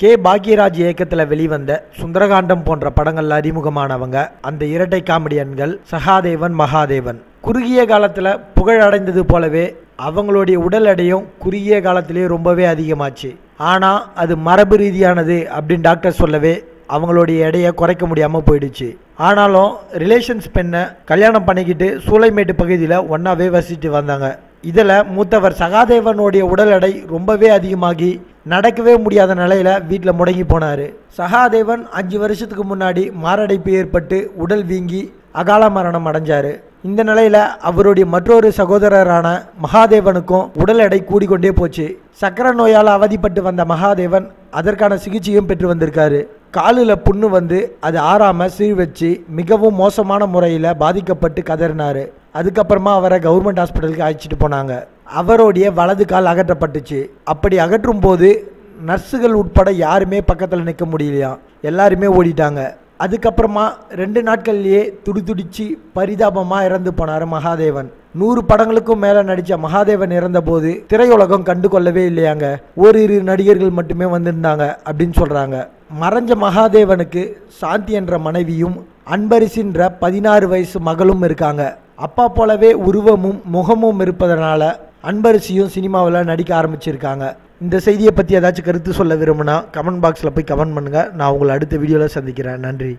K. Bhagyaraj இயக்கத்தில் வெளிவந்த சுந்தரகாண்டம் போன்ற படங்களில் அறிமுகமானவங்க அந்த இரட்டை காமெடியன்கள் சகாதேவன் மகாதேவன். குறுகிய காலத்தில் புகழ் அடைந்தது போலவே அவங்களுடைய உடல் எடையும் குறுகிய காலத்திலேயே ரொம்பவே அதிகமாச்சு. ஆனால் அது மரபு ரீதியானது அப்படின்னு டாக்டர் சொல்லவே அவங்களுடைய எடையை குறைக்க முடியாமல் போயிடுச்சு. ஆனாலும் ரிலேஷன்ஸ் பெண்ணை கல்யாணம் பண்ணிக்கிட்டு சூளைமேட்டு பகுதியில் ஒன்றாவே வசித்து வந்தாங்க. இதில் மூத்தவர் சகாதேவனுடைய உடல் எடை ரொம்பவே அதிகமாகி நடக்கவே முடியாத நிலையில் வீட்டில் முடங்கி போனார். சகாதேவன் அஞ்சு வருஷத்துக்கு முன்னாடி மாரடைப்பு ஏற்பட்டு உடல் வீங்கி அகால மரணம் அடைஞ்சார். இந்த நிலையில் அவருடைய மற்றொரு சகோதரரான மகாதேவனுக்கும் உடல் எடை கூடிக்கொண்டே போச்சு. சக்கரை நோயால் அவதிப்பட்டு வந்த மகாதேவன் அதற்கான சிகிச்சையும் பெற்று வந்திருக்காரு. காலில் புண்ணு வந்து அது ஆறாமல் சீழ் வச்சு மிகவும் மோசமான முறையில் பாதிக்கப்பட்டு கதறினார். அதுக்கப்புறமா அவரை கவர்மெண்ட் ஹாஸ்பிட்டலுக்கு அழைச்சிட்டு போனாங்க. அவருடைய வலது கால் அகற்றப்பட்டுச்சு. அப்படி அகற்றும் போது நர்ஸுகள் உட்பட யாருமே பக்கத்தில் நிற்க முடியலையாம் எல்லாருமே ஓடிட்டாங்க. அதுக்கப்புறமா ரெண்டு நாட்கள்லேயே துடிதுடிச்சு பரிதாபமாக இறந்து போனார் மகாதேவன். நூறு படங்களுக்கும் மேலே நடித்த மகாதேவன் இறந்தபோது திரையுலகம் கண்டு கொள்ளவே இல்லையாங்க. ஓரிரு நடிகர்கள் மட்டுமே வந்திருந்தாங்க அப்படின்னு சொல்கிறாங்க மறைஞ்ச மகாதேவனுக்கு சாந்தி என்ற மனைவியும் அன்பரிசின்ற பதினாறு வயசு மகளும் இருக்காங்க. அப்பா போலவே உருவமும் முகமும் இருப்பதனால அன்பரிசியும் சினிமாவில் நடிக்க ஆரம்பிச்சிருக்காங்க. இந்த செய்தியை பற்றி ஏதாச்சும் கருத்து சொல்ல விரும்புனா கமெண்ட் பாக்ஸில் போய் கமெண்ட் பண்ணுங்கள் நான் உங்களை அடுத்த வீடியோவில் சந்திக்கிறேன். நன்றி.